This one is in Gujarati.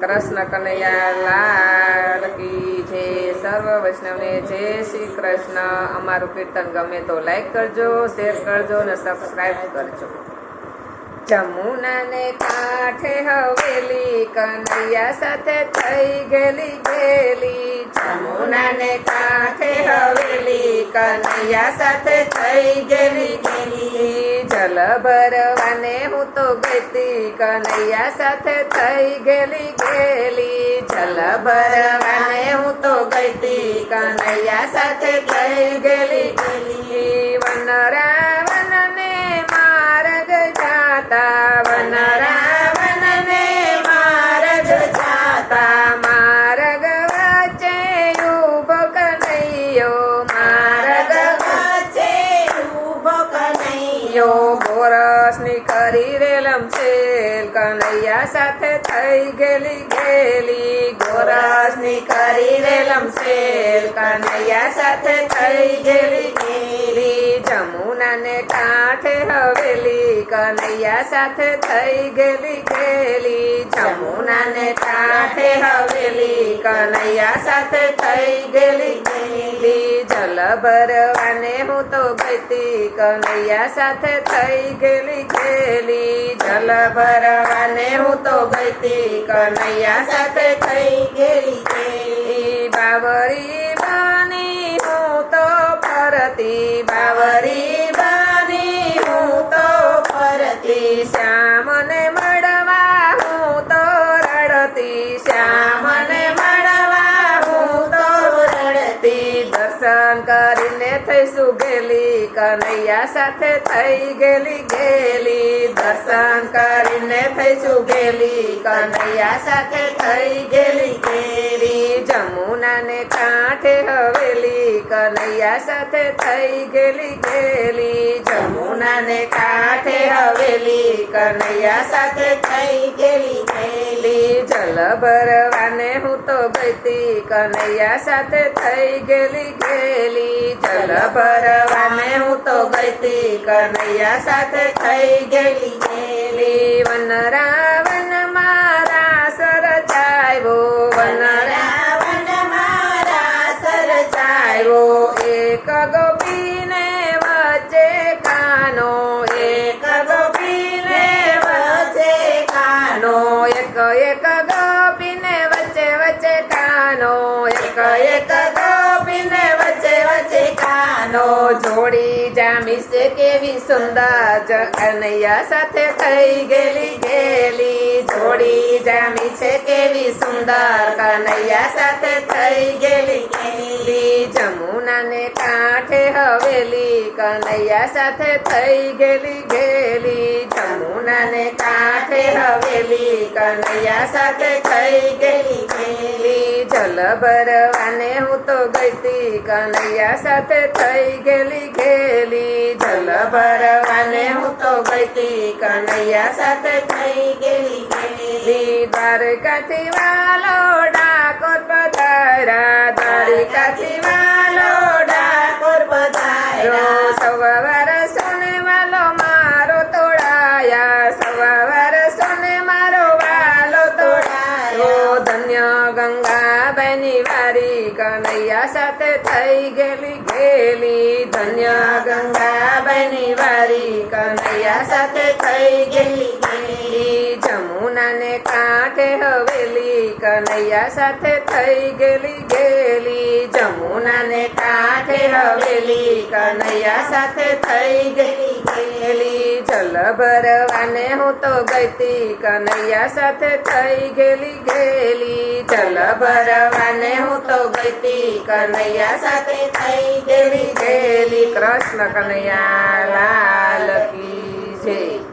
કૃષ્ણ કનૈયા લાલ કી જે સર્વ વૈષ્ણવને જય શ્રી કૃષ્ણ. અમારું કીર્તન ગમે તો લાઈક કરજો શેર કરજો અને સબસ્ક્રાઈબ કરજો. જમુનાને કાંઠે હવેલી કનૈયા સાથે થઈ ગયેલી ગેલી. જમુનાને કાંઠે હવેલી કનૈયા સાથે થઈ ગયેલી ગેલી. જલ ભરવાને હું તો ગઈતી કનૈયા સાથે થઈ ગેલી ગેલી ચલ ભરવાને હું તો ગઈતી કનૈયા સાથે થઈ ગેલી ગેલી વન રાવણને માર્ગ જાતા છેલ સાથે થઈ ગયેલી ગેલી ગોરસની કરી રેલમ છેલ કનૈયા સાથે થઈ ગયેલી ગેલી જમુનાને કાંઠે હવેલી કનૈયા સાથે થઈ ગયેલી ગેલી, જમુનાને કાંઠે હવેલી, કનૈયા સાથે થઈ ગયેલી ગેલી. જલ ભરવાને હું તો ગઈતી, કનૈયા સાથે થઈ ગયેલી ગેલી. જલ ભરવાને હું તો ગઈતી, કનૈયા સાથે થઈ ગયેલી ગેલી. બાવરી શ્યામને મળવા હું તો રડતી, શ્યામને મળવા હું તો રડતી. દર્શન કરીને થઈશું ગેલી, કનૈયા સાથે થઈ ગયેલી ગેલી. દર્શન કરીને થઈશું ગેલી, કનૈયા સાથે થઈ ગયેલી ગેલી. જમુનાને કાંઠે હવેલી કનૈયા સાથે થઈ ગેલી ગેલી, જમુનાને કાંઠે હવેલી. કનૈયા સાથે થઈ ગેલી ગેલી જલ ભરવાને હું તો ગઈતી. કનૈયા સાથે થઈ ગેલી ગેલી જલ ભરવાને હું તો ગઈતી. કનૈયા સાથે થઈ ગેલી ગેલી વન એક ગોપીને વચ્ચે કાનો એક ગોપીને વચ્ચે કાનો, એક એક ગોપીને વચ્ચે વચ્ચે કાનો, એક એક ગોપીને વચ્ચે વચ્ચે કાનો. જોડી જામી છે કેવી સુંદર, કનૈયા સાથે થઈ ગેલી ગેલી. જોડી જામી છે કેવી સુંદર, કનૈયા સાથે થઈ ગેલી જમુનાને કાંઠે હવેલી, કનૈયા સાથે થઈ ગેલી ગેલી. જમુનાને કાંઠે હવેલી, કનૈયા સાથે થઈ ગેલી ગેલી. જલ ભરવાને હું તો ગઈતી, કનૈયા સાથે થઈ ગેલી ગેલી. જલ ભરવાને હું તો ગઈતી, કનૈયા સાથે થઈ ગેલી ગેલી. દ્વારકાથી વાલો વાલો મારો તોડાયા સવાર સોને મારો વાલો તોડાયો ધન્ય ગંગાબાઈની વારી કનૈયા સાથે થઈ ગયેલી ગેલી. ધન્ય ગંગાબાઈની વારી કનૈયા સાથે થઈ ગયેલી ગેલી. જમુનાને કાંઠે હવેલી કનૈયા સાથે થઈ ગેલી ગેલી, જમુનાને કાંઠે હવેલી. કનૈયા સાથે થઈ ગઈ ગેલી જલ ભરવાને હું તો ગઈતી. કનૈયા સાથે થઈ ગેલી ગેલી જલ ભરવાને હું તો ગઈતી. કનૈયા સાથે થઈ ગેલી ગેલી. કૃષ્ણ કનૈયા, લાલ કી જય.